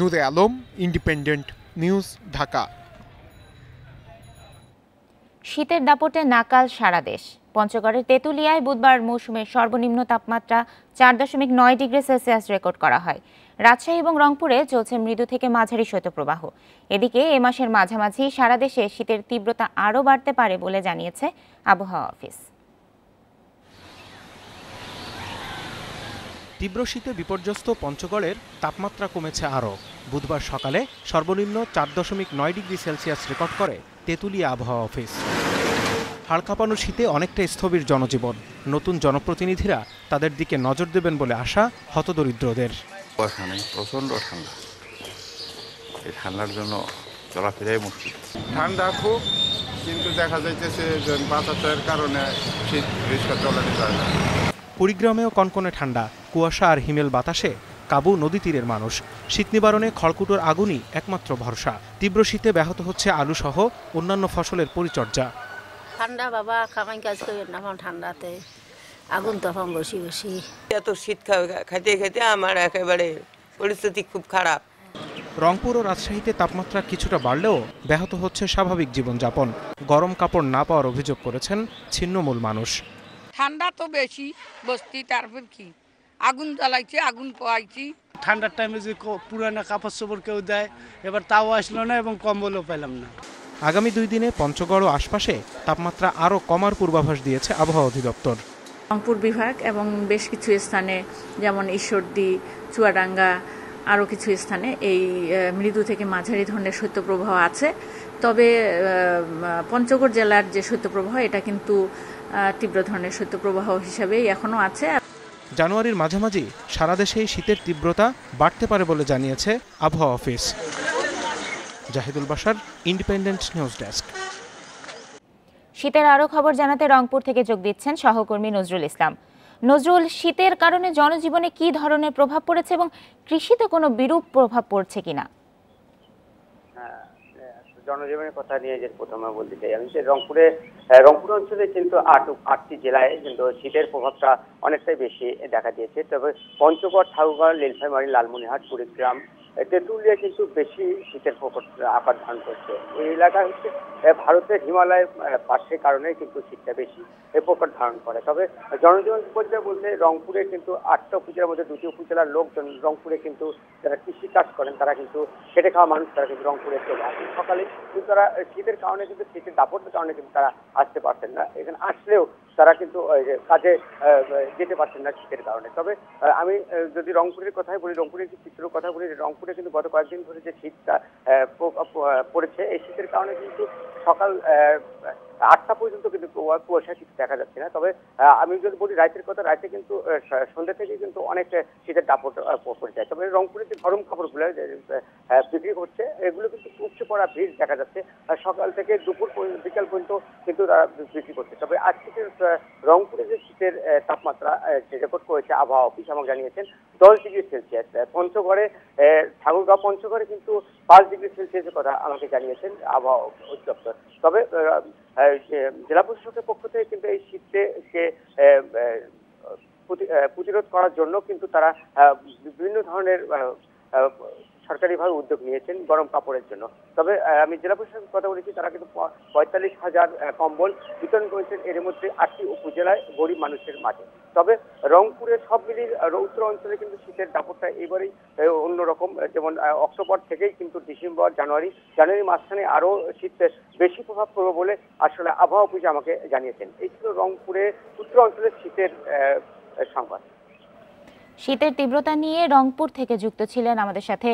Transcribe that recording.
Noore Alam, independent news, Dhaka. শীতের দাপটে নাকাল সারা দেশ। পঞ্চগড়ের তেঁতুলিয়ায় বুধবার মৌসুমের সর্বনিম্ন তাপমাত্রা চার দশমিক নয় ডিগ্রি সেলসিয়াস রেকর্ড করা হয়। রাজশাহী এবং রংপুরে চলছে মৃদু থেকে মাঝারি শৈত্যপ্রবাহ। এদিকে এ মাসের মাঝামাঝি সারা দেশে শীতের তীব্রতা আরও বাড়তে পারে বলে জানিয়েছে আবহাওয়া অফিস। তীব্র শীতে বিপর্যস্ত পঞ্চগড়ের তাপমাত্রা কমেছে আরও। বুধবার সকালে সর্বনিম্ন চার দশমিক নয় ডিগ্রি সেলসিয়াস রেকর্ড করে তেঁতুলিয়া আবহাওয়া অফিস। হাড়কাঁপানো শীতে অনেকটা স্থবির জনজীবন। নতুন জনপ্রতিনিধিরা তাদের দিকে নজর দেবেন বলে আশা হতদরিদ্রদের। প্রচণ্ড ঠান্ডা। এই ঠান্ডার জন্য চলাফেরাই মুশকিল। ঠান্ডা খুব কিন্তু দেখা যাইতেছে বাতাসের কারণে শীত রিক্সা চলাতে যায় না। কুড়িগ্রামেও কনকনে ঠান্ডা। কুয়াশা আর হিমেল বাতাসে কাবু নদী তীরের মানুষ। শীত নিবারণে খড়কুটোর আগুনই একমাত্র ভরসা। তীব্র শীতে ব্যাহত হচ্ছে আলুসহ অন্যান্য ফসলের পরিচর্যা। ঠান্ডা বাবা কামাই কাজ করি না ঠান্ডাতে। আগুন তখন বসি বসি। এত শীত খাইতে খাইতে আমার একেবারে পরিস্থিতি খুব খারাপ। রংপুর ও রাজশাহীতে তাপমাত্রা কিছুটা বাড়লেও ব্যাহত হচ্ছে স্বাভাবিক জীবনযাপন। গরম কাপড় না পাওয়ার অভিযোগ করেছেন ছিন্নমূল মানুষ। ঠান্ডা তো বেশি বস্তি তারপর কি? আগুন জ্বালাইছি আগুন পোয়াইছি ঠান্ডার টাইমে যে ক- পুরানো কাপড় চোপড় কেউ দেয় এবার তাও আসলো না এবং কম্বলও পেলাম না। আগামী দুই দিনে পঞ্চগড় ও আশপাশে তাপমাত্রা আরও কমার পূর্বাভাস দিয়েছে আবহাওয়া অধিদপ্তর। রংপুর বিভাগ এবং বেশ কিছু স্থানে যেমন ঈশ্বরদী চুয়াডাঙ্গা আরও কিছু স্থানে এই মৃদু থেকে মাঝারি ধরনের শৈত্যপ্রবাহ আছে। তবে পঞ্চগড় জেলার যে শৈত্যপ্রবাহ এটা কিন্তু তীব্র ধরনের শৈত্যপ্রবাহ হিসাবেই এখনও আছে। জানুয়ারির মাঝামাঝি সারা দেশেই শীতের তীব্রতা বাড়তে পারে বলে জানিয়েছে আবহাওয়া অফিস। জাহিদুল বাসার ইন্ডিপেন্ডেন্ট নিউজ ডেস্ক শীতের আরও খবর জানাতে রংপুর থেকে যোগ দিচ্ছেন সহকর্মী নজরুল ইসলাম। নজরুল, শীতের কারণে জনজীবনে কি ধরনের প্রভাব পড়েছে এবং কৃষিতে কোনো বিরূপ প্রভাব পড়ছে কিনা? জনজীবনের কথা নিয়ে যে প্রথমে বলতে চাই আমি সে রংপুরে আহ, রংপুর অঞ্চলে কিন্তু আট আটটি জেলায় কিন্তু শীতের প্রভাবটা অনেকটাই বেশি দেখা দিয়েছে। তবে পঞ্চগড় ঠাকুরগাঁও নীলফামারী লালমনিরহাট কুড়িগ্রাম তেঁতুলিয়া কিন্তু বেশি শীতের প্রকট আকার ধারণ করছে। এই এলাকা হচ্ছে ভারতের হিমালয়ের পাশের কারণে কিন্তু শীতটা বেশি এ প্রকট ধারণ করে। তবে জনজীবন পর্যায়ে বলতে রংপুরে কিন্তু আটটা উপজেলার মধ্যে দুটি উপজেলার লোকজন রংপুরে কিন্তু যারা কৃষি কাজ করেন, তারা কিন্তু খেটে খাওয়া মানুষ, তারা কিন্তু রংপুরে চলে আসেন সকালে কিন্তু তারা শীতের কারণে কিন্তু শীতের দাপটের কারণে কিন্তু তারা আসতে পারছেন না। এখানে আসলেও তারা কিন্তু কাজে যেতে পারছেন না শীতের কারণে। তবে আমি যদি রংপুরের কথাই বলি, রংপুরের যে চিত্রের কথা বলি, রংপুরে কিন্তু গত কয়েকদিন ধরে যে শীতটা পড়েছে, এই শীতের কারণে কিন্তু সকাল আটটা পর্যন্ত কিন্তু কুয়াশা শীত দেখা যাচ্ছে না। তবে আমি যদি বলি রাতের কথা রাতে কিন্তু সন্ধ্যা থেকে কিন্তু অনেক শীতের দাপট পড়ে যায়। তবে রংপুরে যে গরম কাপড়গুলো বিক্রি করছে এগুলো কিন্তু উচ্চ পড়া ভিড় দেখা যাচ্ছে। সকাল থেকে দুপুর বিকাল পর্যন্ত কিন্তু তারা বিক্রি করছে। তবে আজ থেকে রংপুরে যে শীতের তাপমাত্রা যে রেকর্ড করেছে আবহাওয়া অফিস আমাকে জানিয়েছেন, দশ ডিগ্রি সেলসিয়াস। পঞ্চগড়ে ঠাকুরগাঁও পঞ্চগড়ে কিন্তু পাঁচ ডিগ্রি সেলসিয়াসের কথা আমাকে জানিয়েছেন আবহাওয়া অধিদপ্তর। তবে জেলা প্রশাসকের পক্ষ থেকে কিন্তু এই শীতে প্রতি- প্রতিরোধ করার জন্য কিন্তু তারা বিভিন্ন ধরনের সরকারিভাবে উদ্যোগ নিয়েছেন গরম কাপড়ের জন্য। তবে আমি জেলা প্রশাসনের কথা বলেছি, তারা কিন্তু পঁয়তাল্লিশ হাজার কম্বল বিতরণ করেছেন। এর মধ্যে আটটি উপজেলায় গরিব মানুষের মাঝে। তবে রংপুরের সব মিলিয়ে উত্তর অঞ্চলে কিন্তু শীতের দাপটটা এবারেই অন্যরকম। যেমন অক্টোবর থেকেই কিন্তু ডিসেম্বর, জানুয়ারি জানুয়ারি মাঝখানে আরও শীত বেশি প্রভাব পড়বে বলে আসলে আবহাওয়া অফিস আমাকে জানিয়েছেন। এই ছিল রংপুরে, উত্তর অঞ্চলের শীতের সংবাদ। শীতের তীব্রতা নিয়ে রংপুর থেকে যুক্ত ছিলেন আমাদের সাথে